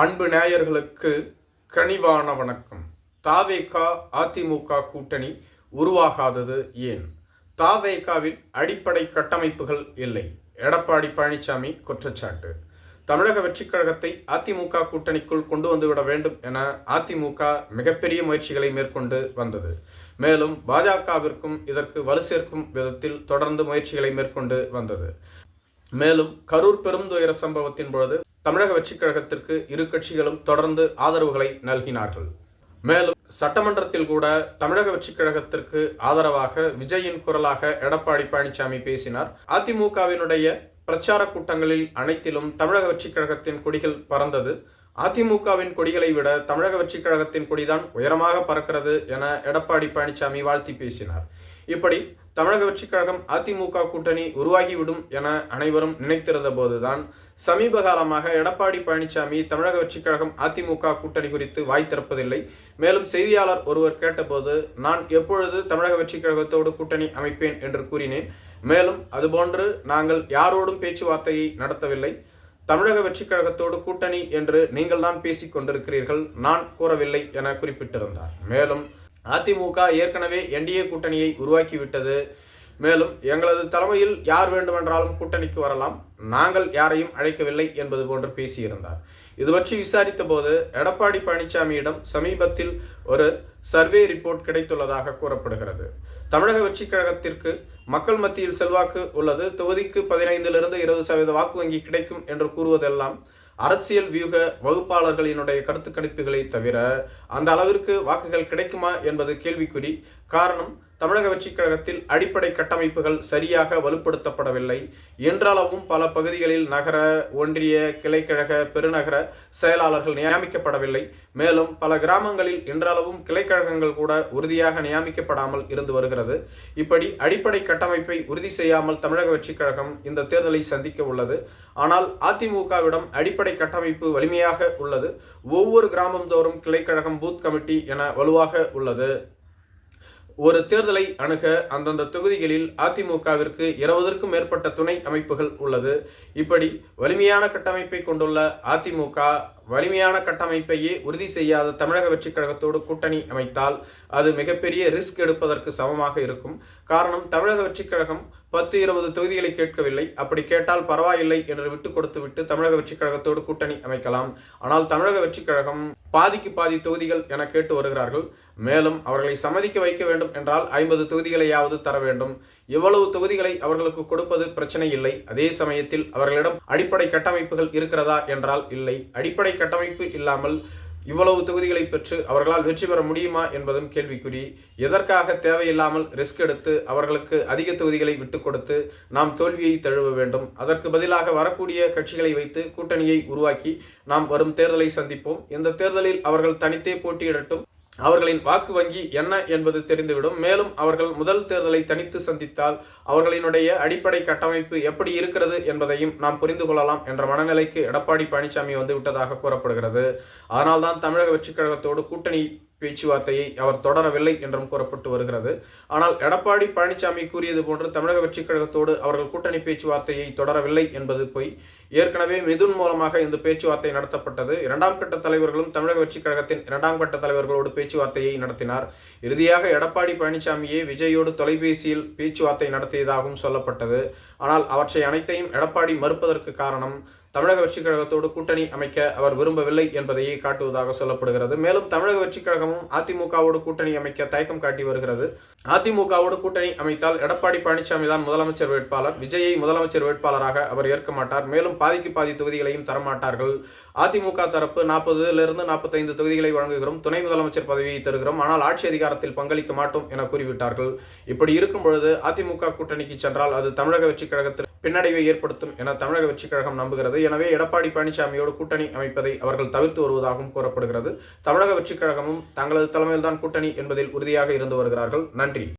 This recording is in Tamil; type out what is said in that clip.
அன்பு நேயர்களுக்கு கனிவான வணக்கம். தாவேகா அதிமுக கூட்டணி உருவாகாதது ஏன்? தாவேகாவில் அடிப்படை கட்டமைப்புகள் இல்லை. எடப்பாடி பழனிசாமி குற்றச்சாட்டு. தமிழக வெற்றிக் கழகத்தை அதிமுக கூட்டணிக்குள் கொண்டு வந்துவிட வேண்டும் என அதிமுக மிகப்பெரிய முயற்சிகளை மேற்கொண்டு வந்தது. மேலும் பாஜகவிற்கும் இதற்கு வலு சேர்க்கும் விதத்தில் தொடர்ந்து முயற்சிகளை மேற்கொண்டு வந்தது. மேலும் கரூர் பெருந்துயர சம்பவத்தின் பொழுது தமிழக வெற்றிக் கழகத்திற்கு இரு கட்சிகளும் தொடர்ந்து ஆதரவுகளை நல்கினார்கள். மேலும் சட்டமன்றத்தில் கூட தமிழக வெற்றிக் கழகத்திற்கு ஆதரவாக விஜயின் குரலாக எடப்பாடி பழனிசாமி பேசினார். அதிமுகவினுடைய பிரச்சார கூட்டங்களில் அனைத்திலும் தமிழக வெற்றிக் கழகத்தின் கொடிகள் பறந்தது. அதிமுகவின் கொடிகளை விட தமிழக வெற்றிக் கழகத்தின் கொடிதான் உயரமாக பறக்கிறது என எடப்பாடி பழனிசாமி வாழ்த்தி பேசினார். இப்படி தமிழக வெற்றிக் கழகம் அதிமுக கூட்டணி உருவாகிவிடும் என அனைவரும் நினைத்திருந்த போதுதான் சமீப காலமாக எடப்பாடி பழனிசாமி தமிழக வெற்றிக் கழகம் அதிமுக கூட்டணி குறித்து வாய் திறப்பதில்லை. மேலும் செய்தியாளர் ஒருவர் கேட்டபோது நான் எப்பொழுது தமிழக வெற்றிக் கழகத்தோடு கூட்டணி அமைப்பேன்? என்று கூறினேன். மேலும் அதுபோன்று நாங்கள் யாரோடும் பேச்சுவார்த்தையை நடத்தவில்லை. தமிழக வெற்றிக் கழகத்தோடு கூட்டணி என்று நீங்கள் தான் பேசிக் கொண்டிருக்கிறீர்கள். நான் கூறவில்லை என குறிப்பிட்டிருந்தார். மேலும் அதிமுக ஏற்கனவே என்டிஏ கூட்டணியை உருவாக்கிவிட்டது மேலும் எங்களது தலைமையில் யார் வேண்டுமென்றாலும் கூட்டணிக்கு வரலாம். நாங்கள் யாரையும் அழைக்கவில்லை என்பது போன்று பேசியிருந்தார். இது பற்றி விசாரித்த போது எடப்பாடி பழனிசாமியிடம் சமீபத்தில் ஒரு சர்வே ரிப்போர்ட் கிடைத்துள்ளதாக கூறப்படுகிறது. தமிழக வெற்றி கழகத்திற்கு மக்கள் மத்தியில் செல்வாக்கு உள்ளது. தொகுதிக்கு பதினைந்திலிருந்து இருபது சதவீத வாக்கு வங்கி கிடைக்கும் என்று கூறுவதெல்லாம் அரசியல் வியூக வகுப்பாளர்களினுடைய கருத்து கணிப்புகளை தவிர அந்த அளவிற்கு வாக்குகள் கிடைக்குமா என்பது கேள்விக்குறி. காரணம் தமிழக வெற்றிக் கழகத்தில் அடிப்படை கட்டமைப்புகள் சரியாக வலுப்படுத்தப்படவில்லை. என்றளவும் பல பகுதிகளில் நகர ஒன்றிய கிளைக்கழக பெருநகர செயலாளர்கள் நியமிக்கப்படவில்லை. மேலும் பல கிராமங்களில் என்றாலவும் கிளைக்கழகங்கள் கூட உறுதியாக நியமிக்கப்படாமல் இருந்து வருகிறது. இப்படி அடிப்படை கட்டமைப்பை உறுதி செய்யாமல் தமிழக வெற்றிக் கழகம் இந்த தேர்தலை சந்திக்க உள்ளது. ஆனால் அதிமுகவிடம் அடிப்படை கட்டமைப்பு வலிமையாக உள்ளது. ஒவ்வொரு கிராமம் தோறும் கிளைக்கழகம் பூத் கமிட்டி என வலுவாக உள்ளது. ஒரு தேர்தலை அணுக அந்தந்த தொகுதிகளில் அதிமுகவிற்கு இருபதற்கும் மேற்பட்ட துணை அமைப்புகள் உள்ளது. இப்படி வலிமையான கட்டமைப்பை கொண்டுள்ள அதிமுக வலிமையான கட்டமைப்பையே உறுதி செய்யாத தமிழக வெற்றிக் கழகத்தோடு கூட்டணி அமைத்தால் அது மிகப்பெரிய ரிஸ்க் எடுப்பதற்கு சமமாக இருக்கும். காரணம் தமிழக வெற்றிக் கழகம் பத்து இருபது தொகுதிகளை கேட்கவில்லை. அப்படி கேட்டால் பரவாயில்லை என்று விட்டு கொடுத்து விட்டு தமிழக வெற்றிக் கழகத்தோடு கூட்டணி அமைக்கலாம். ஆனால் தமிழக வெற்றிக் கழகம் பாதிக்கு பாதி தொகுதிகள் என கேட்டு வருகிறார்கள். மேலும் அவர்களை சம்மதிக்க வைக்க வேண்டும் என்றால் ஐம்பது தொகுதிகளையாவது தர வேண்டும். எவ்வளவு தொகுதிகளை அவர்களுக்கு கொடுப்பது பிரச்சனை இல்லை. அதே சமயத்தில் அவர்களிடம் அடிப்படை கட்டமைப்புகள் இருக்கிறதா என்றால் இல்லை. அடிப்படை கட்டமைப்பு இல்லாமல் இவ்வளவு தொகுதிகளை பெற்று அவர்களால் வெற்றி பெற முடியுமா என்பதும் கேள்விக்குறி. எதற்காக தேவையில்லாமல் ரிஸ்க் எடுத்து அவர்களுக்கு அதிக தொகுதிகளை விட்டுக் கொடுத்து நாம் தோல்வியை தழுவ வேண்டும்? அதற்கு பதிலாக வரக்கூடிய கட்சிகளை வைத்து கூட்டணியை உருவாக்கி நாம் வரும் தேர்தலை சந்திப்போம். இந்த தேர்தலில் அவர்கள் தனித்தே போட்டியிடட்டும். அவர்களின் வாக்கு வங்கி என்ன என்பது தெரிந்துவிடும். மேலும் அவர்கள் முதல் தேர்தலை தனித்து சந்தித்தால் அவர்களினுடைய அடிப்படை கட்டமைப்பு எப்படி இருக்கிறது என்பதையும் நாம் புரிந்து கொள்ளலாம் என்ற மனநிலைக்கு எடப்பாடி பழனிசாமி வந்து விட்டதாக கூறப்படுகிறது. அதனால்தான் தமிழக வெற்றிக் கழகத்தோடு கூட்டணி பேச்சுவார்த்தையை அவர் தொடரவில்லை என்றும் கூறப்பட்டு வருகிறது. ஆனால் எடப்பாடி பழனிசாமி கூறியது போன்று தமிழக வெற்றிக் கழகத்தோடு அவர்கள் கூட்டணி பேச்சுவார்த்தையை தொடரவில்லை என்பது பொய். ஏற்கனவே மிதுன் மூலமாக இந்த பேச்சுவார்த்தை நடத்தப்பட்டது. இரண்டாம் கட்ட தலைவர்களும் தமிழக வெற்றிக் கழகத்தின் இரண்டாம் கட்ட தலைவர்களோடு பேச்சுவார்த்தையை நடத்தினார். இறுதியாக எடப்பாடி பழனிசாமியே விஜயோடு தொலைபேசியில் பேச்சுவார்த்தை நடத்தியதாகவும் சொல்லப்பட்டது. ஆனால் அவற்றை அனைத்தையும் எடப்பாடி மறுப்பதற்கு காரணம் தமிழக வெற்றிக் கழகத்தோடு கூட்டணி அமைக்க அவர் விரும்பவில்லை என்பதையே காட்டுவதாக சொல்லப்படுகிறது. மேலும் தமிழக வெற்றிக் கழகமும் அதிமுகவோடு கூட்டணி அமைக்க தயக்கம் காட்டி வருகிறது. அதிமுகவோடு கூட்டணி அமைத்தால் எடப்பாடி பழனிசாமி தான் முதலமைச்சர் வேட்பாளர். விஜயை முதலமைச்சர் வேட்பாளராக அவர் ஏற்க மாட்டார். மேலும் பாதிக்கு பாதி தொகுதிகளையும் தரமாட்டார்கள். அதிமுக தரப்பு நாற்பதுலிருந்து நாற்பத்தைந்து தொகுதிகளை வழங்குகிறோம். துணை முதலமைச்சர் பதவியை தருகிறோம். ஆனால் ஆட்சி அதிகாரத்தில் பங்களிக்க மாட்டோம் என கூறிவிட்டார்கள். இப்படி இருக்கும் பொழுது அதிமுக கூட்டணிக்கு சென்றால் அது தமிழக வெற்றிக் கழகத்தில் பின்னடைவை ஏற்படுத்தும் என தமிழக வெற்றிக் கழகம் நம்புகிறது. எனவே எடப்பாடி பழனிசாமியோடு கூட்டணி அமைப்பதை அவர்கள் தவிர்த்து வருவதாகவும் கூறப்படுகிறது. தமிழக வெற்றிக் கழகமும் தங்களது தலைமையில்தான் கூட்டணி என்பதில் உறுதியாக இருந்து வருகிறார்கள். நன்றி.